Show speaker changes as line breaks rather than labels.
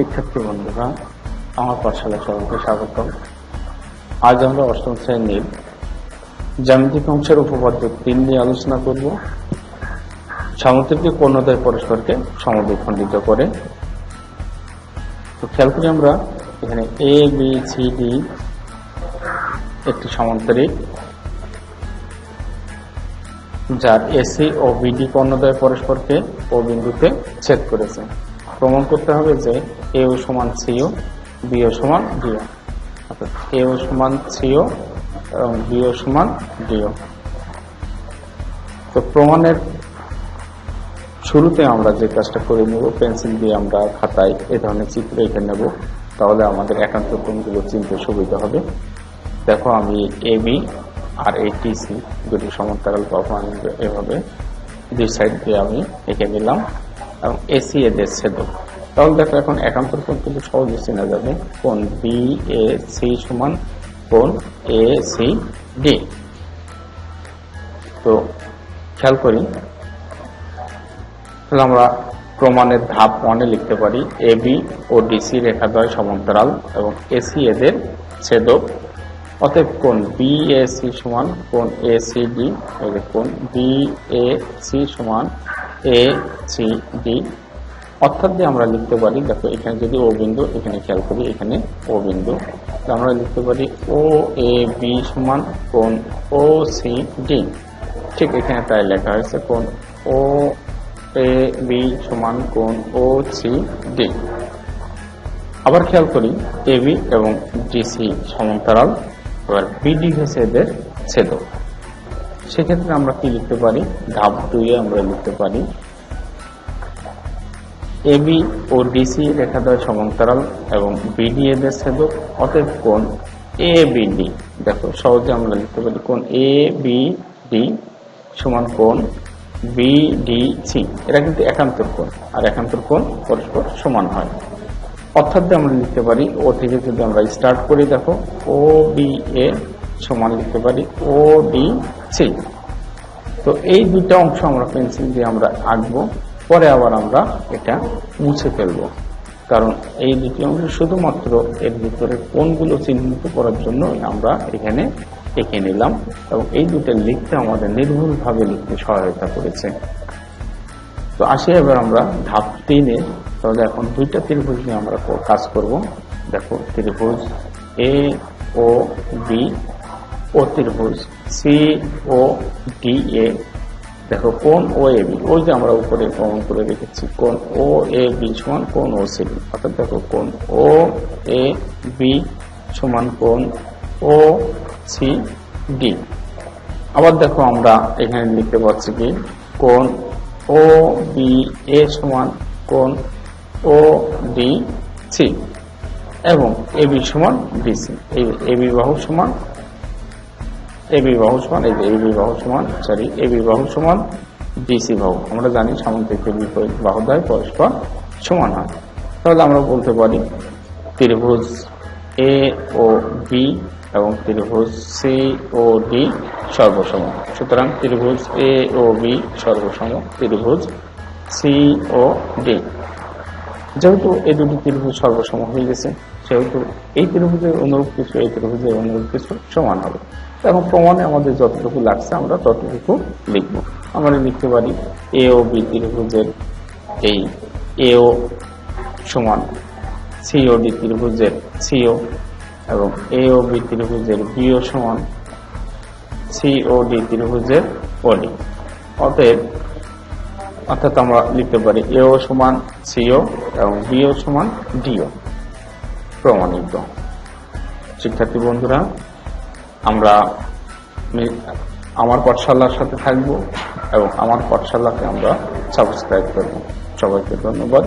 শিক্ষার্থী বন্ধুরা, আমার পাঠশালায় সবাইকে স্বাগত আজ আমরা অষ্টম শ্রেণির জ্যামিতিক অংশের উপপাদ্য তিন নিয়ে আলোচনা করব। সামুদ্রিক পণ্যদয় পরস্পরকে সমদ্বিখণ্ডিত করে। তো খেয়াল করি আমরা এখানে এ বি সি ডি একটি সমান্তরিক, যার এসি ও বিডি পণ্যদয় পরস্পরকে ও বিন্দুতে ছেদ করেছে। প্রমাণ করতে হবে যে এ ও সমান সিও বি ও সমান ডিও অর্থাৎ এ ও সমান সিও এবং বি ও সমান ডিও তো প্রমাণের শুরুতে আমরা যে কাজটা করে নেব, পেন্সিল দিয়ে আমরা খাতায় এ ধরনের চিত্র এঁকে নেব, তাহলে আমাদের একান্ত কোনগুলো চিনতে সুবিধা হবে। দেখো আমি এ, বি আর এই টিসি দুটি সমান্তরাল পাবো এভাবে দুই সাইড দিয়ে আমি এঁকে নিলাম। এবং এসি এদের ছেদক তাহলে দেখো এখন একান্তর কোণ কিন্তু সহজে চেনা যাবে। কোন বি এ সি সমান কোন এ সি ডি তো খেয়াল করি। তাহলে আমরা প্রমাণের ধাপ ওয়ানে লিখতে পারি। এ বি ও ডিসি রেখাদ্বয় সমান্তরাল এবং এসি এদের ছেদক। অতএব কোন বি এ সি সমান কোন এ সি ডি কোন বি এ সি সমান এ সি ডি অর্থাৎ দিয়ে আমরা লিখতে পারি, দেখো, এখানে যদি ও বিন্দু, এখানে খেয়াল করি, এখানে ও বিন্দু। আমরা লিখতে পারি ও এ বি সমান কোন ও সি ডি ঠিক এখানে তাই লেখা হয়েছে কোন ও এ বি সমান কোন ও সি ডি আবার খেয়াল করি এবি এবং ডিসি সমান্তরাল। এবার বিডি হচ্ছে এদের ছেদক সেক্ষেত্রে আমরা কি লিখতে পারি? ধাপ দুইয়ে আমরা লিখতে পারি। এবি ও ডিসি রেখাদ্বয় সমান্তরাল এবং বিডি এদের ছেদক অতএব কোন এ বিডি দেখো, সহজে আমরা লিখতে পারি কোন এ, বি, ডি সমান কোন বিডিসি এরা কিন্তু একান্তর কোণ, আর একান্তর কোণ পরস্পর সমান হয়। অর্থাৎ আমরা লিখতে পারি, ও থেকে যদি আমরা স্টার্ট করি, দেখো, ও, বি, এ সমান লিখতে পারি, ও, ডি সি তো এই দুইটা অংশ আমরা পেন্সিল দিয়ে আমরা আঁকবো, পরে আবার আমরা এটা মুছে ফেলব। কারণ এই দুটি অংশ শুধুমাত্র এর ভিতরে কোনগুলো চিহ্নিত করার জন্য আমরা এখানে এঁকে নিলাম এবং এই দুটো লিখতে আমাদের নির্ভুলভাবে লিখতে সহায়তা করেছে। তো আসি এবার আমরা ধাপ তিনে। তাহলে এখন দুইটা ত্রিভুজ নিয়ে আমরা কাজ করব। দেখো, ত্রিভুজ এ ও বি ও ত্রিভুজ সি ও ডি এ দেখো, কোন ও এ বি ওই যে আমরা উপরে প্রমাণ করে রেখেছি, কোন ও এ বি সমান কোন ও সি বি অর্থাৎ দেখো, কোন ও এ বি সমান কোন ও সি ডি আবার দেখো, আমরা এখানে লিখতে পারছি কি, কোন ও বি এ সমান কোন ও ডি সি এবং এ বি সমান ডিসি এই বি বাহু সমান এ বি বাহু সমান এই যে এ বি বাহু সমান সরি এ বি বাহু সমান ডিসি বাহু আমরা জানি সামুদ্রিক বিপরীত বাহুদ্বয় পরস্পর সমান হয়। তাহলে আমরা বলতে পারি ত্রিভুজ এ ও বি এবং ত্রিভুজ সি ও ডি সর্বসম। সুতরাং ত্রিভুজ এ ও বি সর্বসম, ত্রিভুজ সি ও ডি যেহেতু এই দুটি ত্রিভুজ সর্বসম হয়ে গেছে সেহেতু এই ত্রিভুজের অনুরূপ কিছু, এই ত্রিভুজের অনুরূপ কিছু সমান হবে। এবং প্রমাণে আমাদের যতটুকু লাগছে, আমরা ততটুকু লিখব। আমরা লিখতে পারি এ ও বি ত্রিভুজের এই এ ও সমান সিও ডি ত্রিভুজের সিও এবং এ ও বি ত্রিভুজের বিও সমান সিও ডি ত্রিভুজের ওডি অতএব, অর্থাৎ আমরা লিখতে পারি এও সমান সিও এবং বিও সমান ডিও প্রমাণিত। শিক্ষার্থী বন্ধুরা, আমরা আমার পাঠশালার সাথে থাকব এবং আমার পাঠশালাকে আমরা সাবস্ক্রাইব করব। সবাইকে ধন্যবাদ।